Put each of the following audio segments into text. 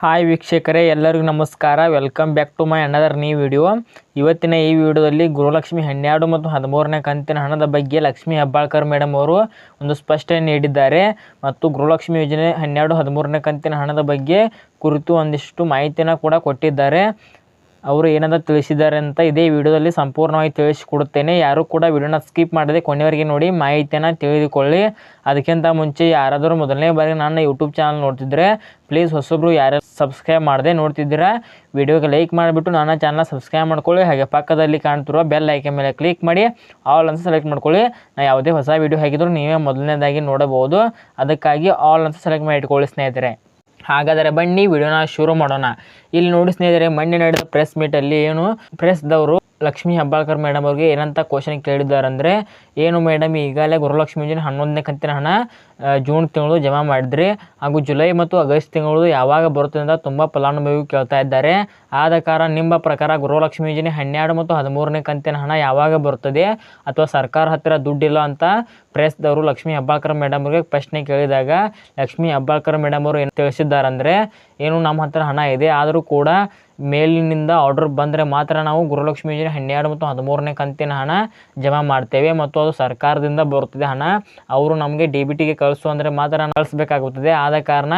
Hi ವೀಕ್ಷಕರೇ, ಎಲ್ಲರಿಗೂ ನಮಸ್ಕಾರ. Welcome back to my another ನೀ ವಿಡಿಯೋ ಇವತ್ತಿನ ಈ ವಿಡಿಯೋದಲ್ಲಿ ಗುರುಲಕ್ಷ್ಮಿ ಹನ್ನೆರಡು ಮತ್ತು ಹದಿಮೂರನೇ ಕಂತಿನ ಹಣದ ಬಗ್ಗೆ ಲಕ್ಷ್ಮಿ ಹೆಬ್ಬಾಳ್ಕರ್ ಮೇಡಮ್ ಅವರು ಒಂದು ಸ್ಪಷ್ಟನೆ ನೀಡಿದ್ದಾರೆ. ಮತ್ತು ಗೃಹಲಕ್ಷ್ಮಿ ಯೋಜನೆ ಹನ್ನೆರಡು, ಹದಿಮೂರನೇ ಕಂತಿನ ಹಣದ ಬಗ್ಗೆ ಕುರಿತು ಒಂದಿಷ್ಟು ಮಾಹಿತಿನ ಕೂಡ ಕೊಟ್ಟಿದ್ದಾರೆ. ಅವರು ಏನಂತ ತಿಳಿಸಿದ್ದಾರೆ ಅಂತ ಇದೇ ವಿಡಿಯೋದಲ್ಲಿ ಸಂಪೂರ್ಣವಾಗಿ ತಿಳಿಸಿಕೊಡುತ್ತೇನೆ. ಯಾರು ಕೂಡ ವಿಡಿಯೋನ ಸ್ಕಿಪ್ ಮಾಡದೆ ಕೊನೆಯವರೆಗೆ ನೋಡಿ ಮಾಹಿತಿಯನ್ನು ತಿಳಿದುಕೊಳ್ಳಿ. ಅದಕ್ಕಿಂತ ಮುಂಚೆ ಯಾರಾದರೂ ಮೊದಲನೇ ಬಾರಿ ನನ್ನ ಯೂಟ್ಯೂಬ್ ಚಾನಲ್ ನೋಡ್ತಿದ್ರೆ ಪ್ಲೀಸ್ ಹೊಸಬ್ರು ಯಾರು ಸಬ್ಸ್ಕ್ರೈಬ್ ಮಾಡದೆ ನೋಡ್ತಿದ್ದೀರಾ ವಿಡಿಯೋಗೆ ಲೈಕ್ ಮಾಡಿಬಿಟ್ಟು ನನ್ನ ಚಾನಲ್ ಸಬ್ಸ್ಕ್ರೈಬ್ ಮಾಡ್ಕೊಳ್ಳಿ. ಹಾಗೆ ಪಕ್ಕದಲ್ಲಿ ಕಾಣ್ತಿರೋ ಬೆಲ್ ಐಕೆ ಮೇಲೆ ಕ್ಲಿಕ್ ಮಾಡಿ ಆಲ್ ಅಂತ ಸೆಲೆಕ್ಟ್ ಮಾಡ್ಕೊಳ್ಳಿ. ನಾ ಯಾವುದೇ ಹೊಸ ವಿಡಿಯೋ ಹಾಕಿದ್ರು ನೀವೇ ಮೊದಲನೇದಾಗಿ ನೋಡಬಹುದು. ಅದಕ್ಕಾಗಿ ಆಲ್ ಅಂತ ಸೆಲೆಕ್ಟ್ ಮಾಡಿ ಇಟ್ಕೊಳ್ಳಿ ಸ್ನೇಹಿತರೆ. ಹಾಗಾದರೆ ಬನ್ನಿ ವಿಡಿಯೋನ ಶುರು ಮಾಡೋಣ. ಇಲ್ಲಿ ನೋಡಿ ಸ್ನೇಹಿತರೆ, ಮೊನ್ನೆ ನಡೆದ ಪ್ರೆಸ್ ಮೀಟಲ್ಲಿ ಏನು ಪ್ರೆಸ್ದವರು ಲಕ್ಷ್ಮೀ ಹೆಬ್ಬಾಳ್ಕರ್ ಮೇಡಮ್ ಅವ್ರಿಗೆ ಏನಂತ ಕ್ವಶನ್ ಕೇಳಿದ್ದಾರೆ ಅಂದರೆ ಏನು ಮೇಡಮ್ ಈಗಾಗಲೇ ಗುರುಲಕ್ಷ್ಮಿ ಯೋಜನೆ ಹನ್ನೊಂದನೇ ಕಂತಿನ ಹಣ ಜೂನ್ ತಿಂಗಳು ಜಮಾ ಮಾಡಿದ್ರಿ. ಹಾಗೂ ಜುಲೈ ಮತ್ತು ಆಗಸ್ಟ್ ತಿಂಗಳು ಯಾವಾಗ ಬರುತ್ತೆ ಅಂತ ತುಂಬ ಫಲಾನುಭವಿಗಳು ಕೇಳ್ತಾ ಇದ್ದಾರೆ. ಆದ ಕಾರಣ ನಿಮ್ಮ ಪ್ರಕಾರ ಗೃಹಲಕ್ಷ್ಮಿ ಯೋಜನೆ ಹನ್ನೆರಡು ಮತ್ತು ಹದಿಮೂರನೇ ಕಂತಿನ ಹಣ ಯಾವಾಗ ಬರುತ್ತದೆ? ಅಥವಾ ಸರ್ಕಾರ ಹತ್ತಿರ ದುಡ್ಡಿಲ್ಲ ಅಂತ ಪ್ರೆಸ್ದವರು ಲಕ್ಷ್ಮೀ ಹೆಬ್ಬಾಳ್ಕರ್ ಮೇಡಮ್ ಅವ್ರಿಗೆ ಪ್ರಶ್ನೆ ಕೇಳಿದಾಗ, ಲಕ್ಷ್ಮೀ ಹೆಬ್ಬಾಳ್ಕರ್ ಮೇಡಮ್ ಅವರು ಏನು ತಿಳಿಸಿದ್ದಾರಂದರೆ, ಏನು ನಮ್ಮ ಹತ್ರ ಹಣ ಇದೆ, ಆದರೂ ಕೂಡ ಮೇಲಿನಿಂದ ಆರ್ಡರ್ ಬಂದರೆ ಮಾತ್ರ ನಾವು ಗೃಹಲಕ್ಷ್ಮಿ ಯೋಜನೆ ಹನ್ನೆರಡು ಮತ್ತು ಹದಿಮೂರನೇ ಕಂತಿನ ಹಣ ಜಮಾ ಮಾಡ್ತೇವೆ ಮತ್ತು ಅದು ಸರ್ಕಾರದಿಂದ ಬರುತ್ತದೆ ಹಣ, ಅವರು ನಮಗೆ ಡಿ ಬಿ ಟಿಗೆ ಕಳಿಸು ಅಂದರೆ ಮಾತ್ರ ಕಳಿಸ್ಬೇಕಾಗುತ್ತದೆ. ಆದ ಕಾರಣ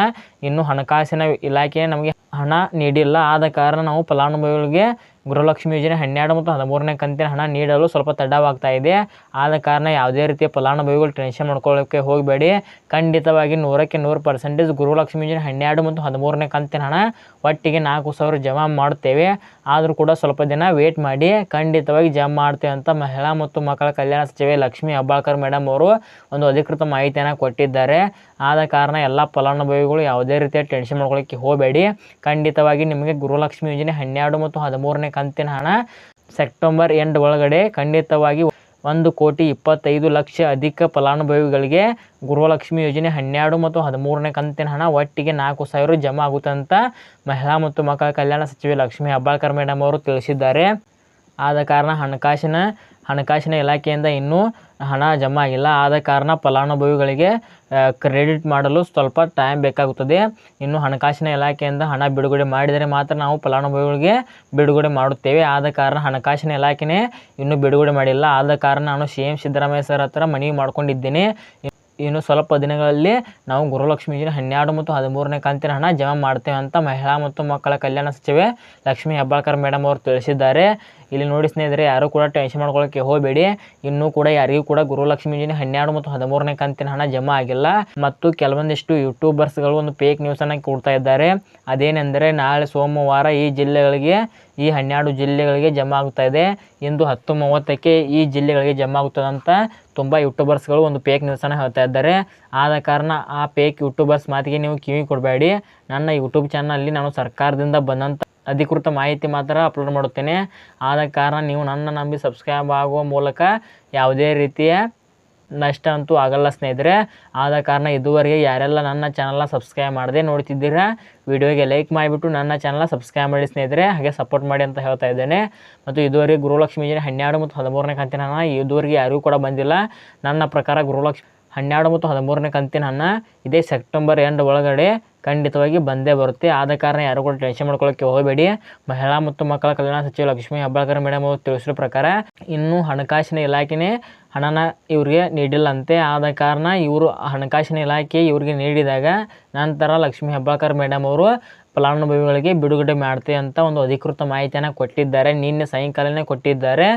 ಇನ್ನು ಹಣಕಾಸಿನ ಇಲಾಖೆ ನಮಗೆ ಹಣ ನೀಡಿಲ್ಲ. ಆದ ಕಾರಣ ನಾವು ಫಲಾನುಭವಿಗಳಿಗೆ ಗೃಹಲಕ್ಷ್ಮಿ ಯೋಜನೆ ಹನ್ನೆರಡು ಮತ್ತು ಹದಿಮೂರನೇ ಕಂತಿನ ಹಣ ನೀಡಲು ಸ್ವಲ್ಪ ತಡವಾಗ್ತಾ ಇದೆ. ಆದ ಕಾರಣ ಯಾವುದೇ ರೀತಿಯ ಫಲಾನುಭವಿಗಳು ಟೆನ್ಷನ್ ಮಾಡ್ಕೊಳ್ಳೋಕ್ಕೆ ಹೋಗಬೇಡಿ. ಖಂಡಿತವಾಗಿ ನೂರಕ್ಕೆ ನೂರು ಪರ್ಸೆಂಟೇಜ್ ಗೃಹಲಕ್ಷ್ಮಿ ಯೋಜನೆ ಹನ್ನೆರಡು ಮತ್ತು ಹದಿಮೂರನೇ ಕಂತಿನ ಹಣ ಒಟ್ಟಿಗೆ ನಾಲ್ಕು ಸಾವಿರ ಜಮಾ ಮಾಡುತ್ತೇವೆ. ಆದರೂ ಕೂಡ ಸ್ವಲ್ಪ ದಿನ ವೇಟ್ ಮಾಡಿ. ಖಂಡಿತವಾಗಿ ಜಮಾ ಮಾಡ್ತೇವೆ ಅಂತ ಮಹಿಳಾ ಮತ್ತು ಮಕ್ಕಳ ಕಲ್ಯಾಣ ಸಚಿವೆ ಲಕ್ಷ್ಮಿ ಹೆಬ್ಬಾಳ್ಕರ್ ಮೇಡಮ್ ಅವರು ಒಂದು ಅಧಿಕೃತ ಮಾಹಿತಿಯನ್ನು ಕೊಟ್ಟಿದ್ದಾರೆ. ಆದ ಕಾರಣ ಎಲ್ಲ ಫಲಾನುಭವಿಗಳು ಯಾವುದೇ ರೀತಿಯ ಟೆನ್ಷನ್ ಮಾಡ್ಕೊಳ್ಳೋಕ್ಕೆ ಹೋಗಬೇಡಿ. ಖಂಡಿತವಾಗಿ ನಿಮಗೆ ಗೃಹಲಕ್ಷ್ಮಿ ಯೋಜನೆ ಹನ್ನೆರಡು ಮತ್ತು ಹದಿಮೂರನೇ ಕಂತಿನ ಹಣ ಸೆಪ್ಟೆಂಬರ್ ಎಂಡ್ ಒಳಗಡೆ ಖಂಡಿತವಾಗಿ ಒಂದು ಕೋಟಿ ಇಪ್ಪತ್ತೈದು ಲಕ್ಷ ಅಧಿಕ ಫಲಾನುಭವಿಗಳಿಗೆ ಗೃಹಲಕ್ಷ್ಮಿ ಯೋಜನೆ ಹನ್ನೆರಡು ಮತ್ತು ಹದಿಮೂರನೇ ಕಂತಿನ ಹಣ ಒಟ್ಟಿಗೆ ನಾಲ್ಕು ಸಾವಿರ ಜಮಾ ಆಗುತ್ತೆ ಅಂತ ಮಹಿಳಾ ಮತ್ತು ಮಕ್ಕಳ ಕಲ್ಯಾಣ ಸಚಿವೆ ಲಕ್ಷ್ಮೀ ಹೆಬ್ಬಾಳ್ಕರ್ ಮೇಡಮ್ ಅವರು ತಿಳಿಸಿದ್ದಾರೆ. ಆದ ಕಾರಣ ಹಣಕಾಸಿನ ಹಣಕಾಸಿನ ಇಲಾಖೆಯಿಂದ ಇನ್ನೂ ಹಣ ಜಮಾ ಆಗಿಲ್ಲ. ಆದ ಕಾರಣ ಫಲಾನುಭವಿಗಳಿಗೆ ಕ್ರೆಡಿಟ್ ಮಾಡಲು ಸ್ವಲ್ಪ ಟೈಮ್ ಬೇಕಾಗುತ್ತದೆ. ಇನ್ನು ಹಣಕಾಸಿನ ಇಲಾಖೆಯಿಂದ ಹಣ ಬಿಡುಗಡೆ ಮಾಡಿದರೆ ಮಾತ್ರ ನಾವು ಫಲಾನುಭವಿಗಳಿಗೆ ಬಿಡುಗಡೆ ಮಾಡುತ್ತೇವೆ. ಆದ ಕಾರಣ ಹಣಕಾಸಿನ ಇಲಾಖೆನೇ ಇನ್ನೂ ಬಿಡುಗಡೆ ಮಾಡಿಲ್ಲ. ಆದ ಕಾರಣ ನಾನು ಸಿ ಎಂ ಸಿದ್ದರಾಮಯ್ಯ ಸರ್ ಹತ್ರ ಮನವಿ ಮಾಡಿಕೊಂಡಿದ್ದೇನೆ. ಇನ್ನು ಸ್ವಲ್ಪ ದಿನಗಳಲ್ಲಿ ನಾವು ಗೃಹಲಕ್ಷ್ಮಿ ಹನ್ನೆರಡು ಮತ್ತು ಹದಿಮೂರನೇ ಕಂತಿನ ಹಣ ಜಮಾ ಮಾಡ್ತೇವೆ ಅಂತ ಮಹಿಳಾ ಮತ್ತು ಮಕ್ಕಳ ಕಲ್ಯಾಣ ಸಚಿವೆ ಲಕ್ಷ್ಮೀ ಹೆಬ್ಬಾಳ್ಕರ್ ಮೇಡಮ್ ಅವರು ತಿಳಿಸಿದ್ದಾರೆ. ಇಲ್ಲಿ ನೋಡಿ ಸ್ನೇಹಿತರೆ, ಯಾರೂ ಕೂಡ ಟೆನ್ಷನ್ ಮಾಡ್ಕೊಳ್ಳೋಕೆ ಹೋಗಬೇಡಿ. ಇನ್ನೂ ಕೂಡ ಯಾರಿಗೂ ಕೂಡ ಗೃಹಲಕ್ಷ್ಮಿ ಯೋಜನೆ ಹನ್ನೆರಡು ಮತ್ತು ಹದಿಮೂರನೇ ಕಂತಿನ ಹಣ ಜಮಾ ಆಗಿಲ್ಲ. ಮತ್ತು ಕೆಲವೊಂದಿಷ್ಟು ಯೂಟ್ಯೂಬರ್ಸ್ಗಳು ಒಂದು ಫೇಕ್ ನ್ಯೂಸನ್ನು ಕೊಡ್ತಾ ಇದ್ದಾರೆ. ಅದೇನೆಂದರೆ, ನಾಳೆ ಸೋಮವಾರ ಈ ಜಿಲ್ಲೆಗಳಿಗೆ, ಈ ಹನ್ನೆರಡು ಜಿಲ್ಲೆಗಳಿಗೆ ಜಮಾ ಆಗ್ತಾ ಇದೆ. ಇಂದು ಹತ್ತು ಮೂವತ್ತಕ್ಕೆ ಈ ಜಿಲ್ಲೆಗಳಿಗೆ ಜಮಾ ಆಗ್ತದೆ ಅಂತ ತುಂಬ ಯೂಟ್ಯೂಬರ್ಸ್ಗಳು ಒಂದು ಪೇಕ್ ನ್ಯೂಸನ್ನು ಹೇಳ್ತಾ ಇದ್ದಾರೆ. ಆದ ಕಾರಣ ಆ ಪೇಕ್ ಯೂಟ್ಯೂಬರ್ಸ್ ಮಾತಿಗೆ ನೀವು ಕಿವಿ ಕೊಡಬೇಡಿ. ನನ್ನ ಯೂಟ್ಯೂಬ್ ಚಾನಲಲ್ಲಿ ನಾನು ಸರ್ಕಾರದಿಂದ ಬಂದಂಥ ಅಧಿಕೃತ ಮಾಹಿತಿ ಮಾತ್ರ ಅಪ್ಲೋಡ್ ಮಾಡುತ್ತೇನೆ. ಆದ ಕಾರಣ ನೀವು ನನ್ನ ನಂಬಿ ಸಬ್ಸ್ಕ್ರೈಬ್ ಆಗುವ ಮೂಲಕ ಯಾವುದೇ ರೀತಿಯ ನಷ್ಟ ಅಂತೂ ಆಗಲ್ಲ ಸ್ನೇಹಿತರೆ. ಆದ ಕಾರಣ ಇದುವರೆಗೆ ಯಾರೆಲ್ಲ ನನ್ನ ಚಾನಲ್ನ ಸಬ್ಸ್ಕ್ರೈಬ್ ಮಾಡದೆ ನೋಡ್ತಿದ್ದೀರಾ, ವಿಡಿಯೋಗೆ ಲೈಕ್ ಮಾಡಿಬಿಟ್ಟು ನನ್ನ ಚಾನಲ್ನ ಸಬ್ಸ್ಕ್ರೈಬ್ ಮಾಡಿ ಸ್ನೇಹಿತರೆ. ಹಾಗೆ ಸಪೋರ್ಟ್ ಮಾಡಿ ಅಂತ ಹೇಳ್ತಾ ಇದ್ದೇನೆ. ಮತ್ತು ಇದುವರೆಗೆ ಗುರುಲಕ್ಷ್ಮಿ ಯೋಜನೆ ಹನ್ನೆರಡು ಮತ್ತು ಹದಿಮೂರನೇ ಕಂತಿನ ಹಣ ಇದುವರೆಗೆ ಯಾರಿಗೂ ಕೂಡ ಬಂದಿಲ್ಲ. ನನ್ನ ಪ್ರಕಾರ ಗುರುಲಕ್ಷ್ಮಿ ಹನ್ನೆರಡು ಮತ್ತು ಹದಿಮೂರನೇ ಕಂತಿನ ಹಣ ಇದೇ ಸೆಪ್ಟೆಂಬರ್ ಎಂಡ್ ಒಳಗಡೆ ಖಂಡಿತವಾಗಿ ಬಂದೇ ಬರುತ್ತೆ. ಆದ ಕಾರಣ ಯಾರು ಕೂಡ ಟೆನ್ಷನ್ ಮಾಡ್ಕೊಳ್ಳೋಕ್ಕೆ ಹೋಗಬೇಡಿ. ಮಹಿಳಾ ಮತ್ತು ಮಕ್ಕಳ ಕಲ್ಯಾಣ ಸಚಿವ ಲಕ್ಷ್ಮೀ ಹೆಬ್ಬಾಳ್ಕರ್ ಮೇಡಮ್ ಅವರು ತಿಳಿಸಿರೋ ಪ್ರಕಾರ ಇನ್ನೂ ಹಣಕಾಸಿನ ಇಲಾಖೆನೇ ಹಣನ ಇವರಿಗೆ ನೀಡಿಲ್ಲಂತೆ. ಆದ ಕಾರಣ ಇವರು ಹಣಕಾಸಿನ ಇಲಾಖೆ ಇವರಿಗೆ ನೀಡಿದಾಗ ನಂತರ ಲಕ್ಷ್ಮೀ ಹೆಬ್ಬಾಳ್ಕರ್ ಮೇಡಮ್ ಅವರು ಫಲಾನುಭವಿಗಳಿಗೆ ಬಿಡುಗಡೆ ಮಾಡ್ತೆ ಅಂತ ಒಂದು ಅಧಿಕೃತ ಮಾಹಿತಿಯನ್ನು ಕೊಟ್ಟಿದ್ದಾರೆ. ನಿನ್ನೆ ಸಾಯಂಕಾಲನೇ ಕೊಟ್ಟಿದ್ದಾರೆ.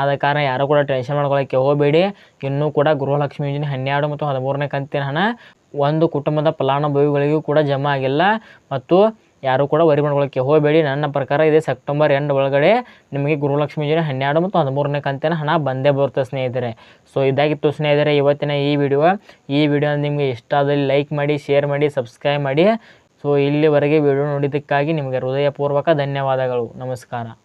ಆದ ಕಾರಣ ಯಾರು ಕೂಡ ಟೆನ್ಷನ್ ಮಾಡ್ಕೊಳ್ಳೋಕ್ಕೆ ಹೋಗಬೇಡಿ. ಇನ್ನೂ ಕೂಡ ಗೃಹಲಕ್ಷ್ಮಿ ಯೋಜನೆ ಹನ್ನೆರಡು ಮತ್ತು ಹದಿಮೂರನೇ ಕಂತಿನ ಹಣ ಒಂದು ಕುಟುಂಬದ ಫಲಾನುಭವಿಗಳಿಗೂ ಕೂಡ ಜಮಾ ಆಗಿಲ್ಲ. ಮತ್ತು ಯಾರು ಕೂಡ ವರಿ ಮಾಡ್ಕೊಳ್ಳೋಕ್ಕೆ ಹೋಗಬೇಡಿ. ನನ್ನ ಪ್ರಕಾರ ಇದೆ ಸೆಪ್ಟೆಂಬರ್ ಎಂಡ್ ಒಳಗಡೆ ನಿಮಗೆ ಗುರುಲಕ್ಷ್ಮಿ ಯೋಜನೆ ಹನ್ನೆರಡು ಮತ್ತು ಹದಿಮೂರನೇ ಕಂತಿನ ಹಣ ಬಂದೇ ಬರುತ್ತೆ ಸ್ನೇಹಿತರೆ. ಸೊ ಇದಾಗಿತ್ತು ಸ್ನೇಹಿತರೆ, ಇವತ್ತಿನ ಈ ವಿಡಿಯೋ. ಈ ವಿಡಿಯೋ ನಿಮಗೆ ಇಷ್ಟ ಆದಲ್ಲಿ ಲೈಕ್ ಮಾಡಿ ಶೇರ್ ಮಾಡಿ ಸಬ್ಸ್ಕ್ರೈಬ್ ಮಾಡಿ. ಸೊ ಇಲ್ಲಿವರೆಗೆ ವಿಡಿಯೋ ನೋಡಿದ್ದಕ್ಕಾಗಿ ನಿಮಗೆ ಹೃದಯಪೂರ್ವಕ ಧನ್ಯವಾದಗಳು. ನಮಸ್ಕಾರ.